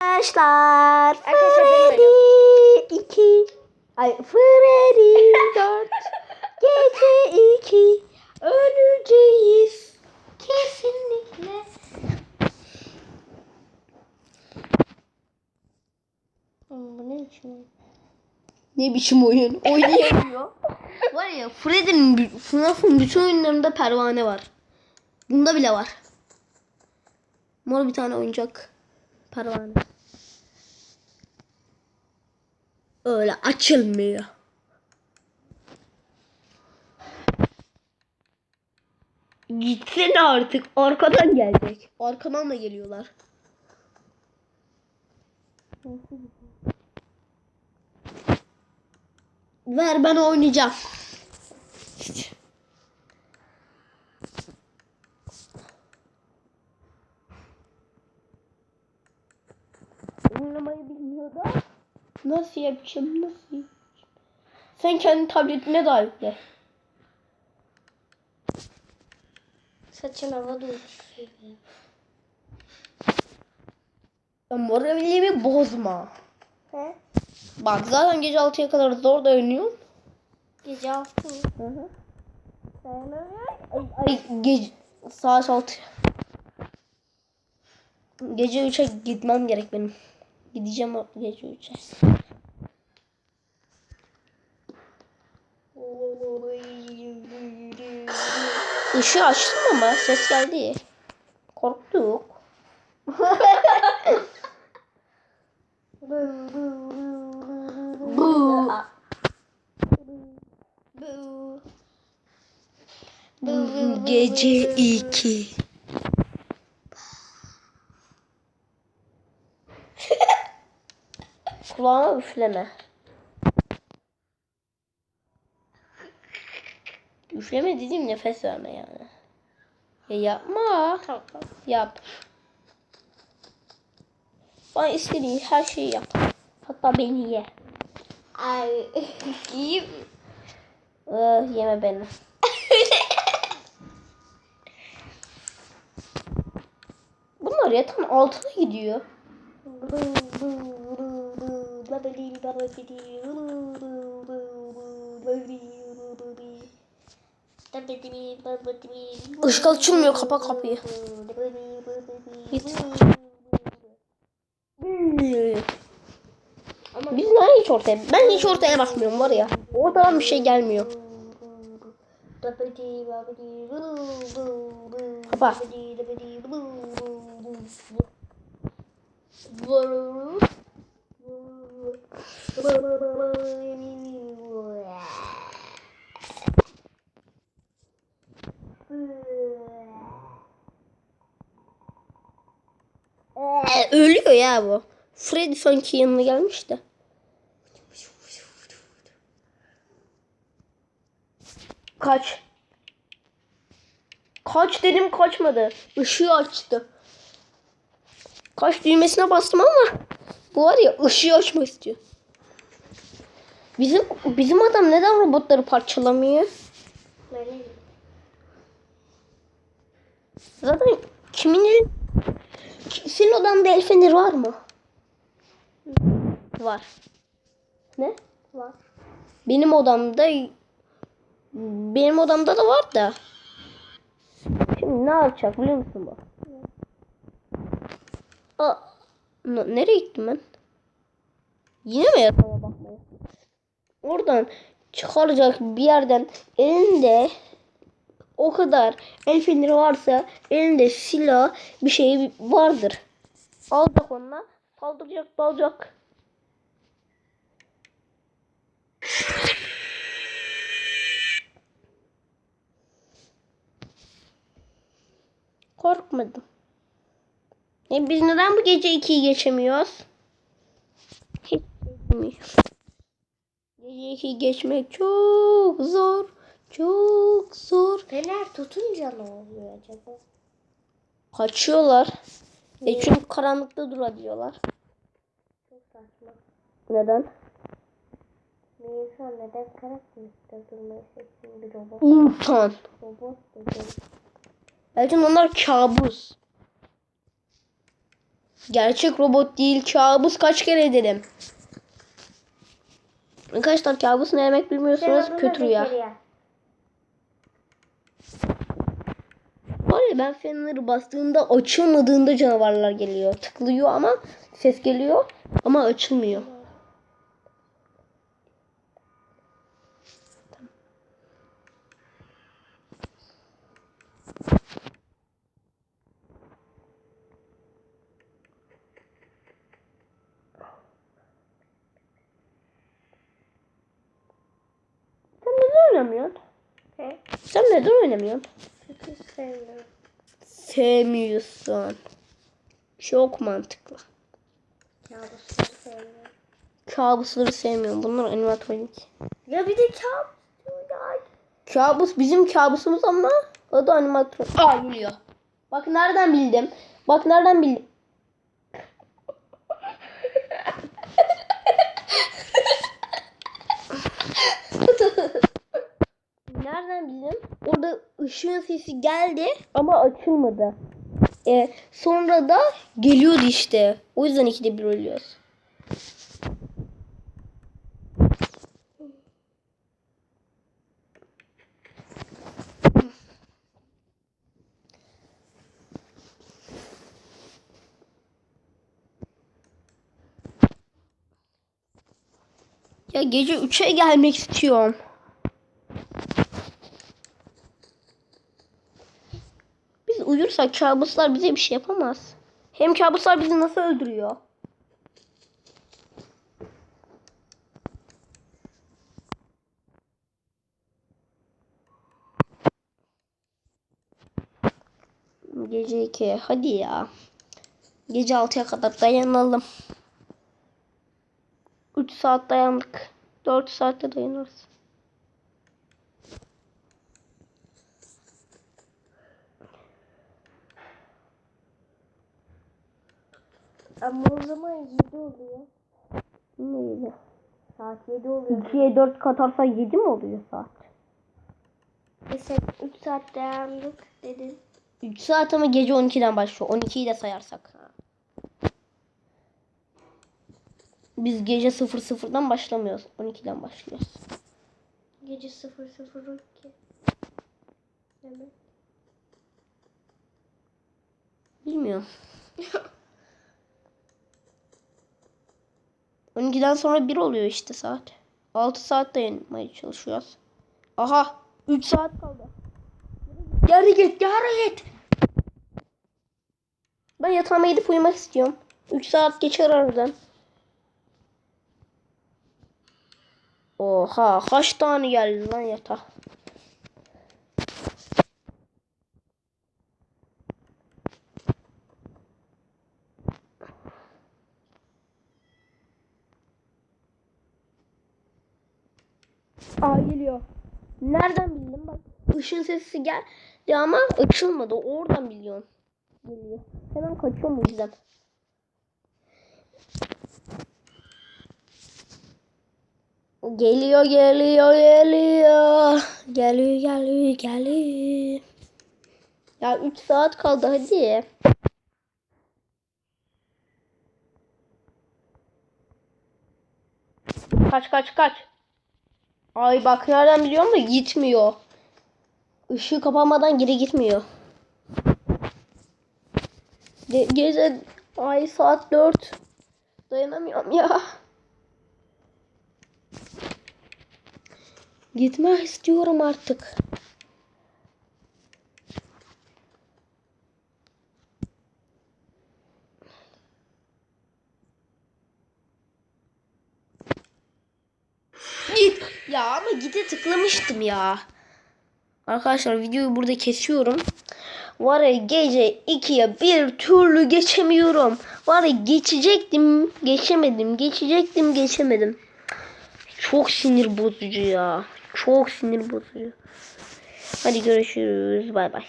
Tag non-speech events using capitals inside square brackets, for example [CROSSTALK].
Arkadaşlar Freddy 2 Ay Freddy [LAUGHS] 4 Gece 2 Öleceğiz Kesinlikle bu ne biçim oyun? Ne biçim oyun? Oynayamıyor. [LAUGHS] var ya Freddy'nin FNAF'ın bütün oyunlarında pervane var. Bunda bile var. Mor bir tane oyuncak pervane. Öyle açılmıyor. Gitsene artık. Arkadan gelecek. Arkadan da geliyorlar. Ver ben oynayacağım. Oynamayı bilmiyor da. Nasıl yapacağım? Nasıl yapacağım? Sen kendi tabletine de yükle. Saçın havada uçuşuyor. Ya moralimi bozma. He? Bak zaten gece 6'ya kadar zor da oynuyorum. Gece altı mı? Hı hı. Ay, ay gece saat 6. Gece 3'e gitmem gerek benim. Gideceğim o gece 3'e. Işığı açtım ama ses geldi. Korktuk. Bu. Bu. Gece 2. Kulağıma üfleme. Üfleme dediğim nefes verme yani. Ya yapma. Tamam. Yap. Bana istediğin her şeyi yap. Hatta beni ye. Ay. Giyip. Ih, yeme beni. [LAUGHS] Bunlar yatağın altına gidiyor. Işık açılmıyor, kapa kapıyı. Git. Ama Biz neden hiç ortaya? Ben hiç ortaya bakmıyorum var ya. Oradan bir şey gelmiyor. Kapa. Ee, ölüyor ya bu. Freddy sanki yanına gelmiş de. Kaç. Kaç dedim kaçmadı. Işığı açtı. Kaç düğmesine bastım ama bu var ya ışığı açmak istiyor. Bizim bizim adam neden robotları parçalamıyor? Zaten kimin eli... Senin odanda el feneri var mı? Var. Ne? Var. Benim odamda benim odamda da var da. Şimdi ne yapacak biliyor musun bu? Aa, nereye gittim ben? Yine mi yatağıma bakmaya? oradan çıkaracak bir yerden elinde o kadar el feneri varsa elinde silah bir şey vardır. Alacak onunla saldıracak dalacak. Korkmadım. E biz neden bu gece 2'yi geçemiyoruz? Hiç bilmiyorum. 12 geçmek çok zor. Çok zor. Fener tutunca ne oluyor acaba? Kaçıyorlar. E, Niye? E çünkü karanlıkta durabiliyorlar. Çok saçma. Neden? Bir insan neden karanlıkta durmayı seçsin bir robot? İnsan. Robot dedim. Elçin onlar kabus. Gerçek robot değil kabus kaç kere dedim. Arkadaşlar kabus ne demek bilmiyorsanız Sen kötü rüya. Var ya ben fenleri bastığımda açılmadığında canavarlar geliyor. Tıklıyor ama ses geliyor ama açılmıyor. Sen neden oynamıyorsun? He? Sen neden oynamıyorsun? Çünkü sevmiyorum. Sevmiyorsun. Çok mantıklı. Kabusları sevmiyorum. Kabusları sevmiyorum. Bunlar animatronik. Ya bir de kabus. Kabus bizim kabusumuz ama o da animatronik. Aa geliyor. Bak nereden bildim. Bak nereden bildim. nereden bildim? Orada ışığın sesi geldi ama açılmadı. E, sonra da geliyordu işte. O yüzden ikide bir ölüyoruz. Ya gece 3'e gelmek istiyorum. Biz uyursak kabuslar bize bir şey yapamaz. Hem kabuslar bizi nasıl öldürüyor? Gece 2. Hadi ya. Gece 6'ya kadar dayanalım. 3 saat dayandık. 4 saatte dayanırız. Ama o zaman 7 oluyor. Neydi? Saat 7 oluyor. 2'ye 4 katarsa 7 mi oluyor saat? Mesela 3 saat dayandık dedin. 3 saat ama gece 12'den başlıyor. 12'yi de sayarsak. Biz gece 00'dan başlamıyoruz. 12'den başlıyoruz. Gece 00.12. Demek. Bilmiyorum. [LAUGHS] 12'den sonra 1 oluyor işte saat. 6 saat dayanmaya çalışıyoruz. Aha 3 saat kaldı. Geri git geri git. Ben yatağıma gidip uyumak istiyorum. 3 saat geçer aradan. Oha kaç tane geldi lan yatağa. Aa geliyor. Nereden bildin bak. Işın sesi geldi ama açılmadı. Oradan biliyorsun. Geliyor. Hemen kaçıyorum o yüzden. Geliyor geliyor geliyor. Geliyor geliyor geliyor. Ya 3 saat kaldı hadi. Kaç kaç kaç. Ay bak nereden biliyorum da gitmiyor. Işığı kapanmadan geri gitmiyor. Ge gece ay saat 4. Dayanamıyorum ya. Gitmek istiyorum artık. Git. Ya ama tıklamıştım ya. Arkadaşlar videoyu burada kesiyorum. Var ya gece 2'ye bir türlü geçemiyorum. Var ya geçecektim, geçemedim. Geçecektim, geçemedim. Çok sinir bozucu ya. Çok sinir bozucu. Hadi görüşürüz. Bay bay.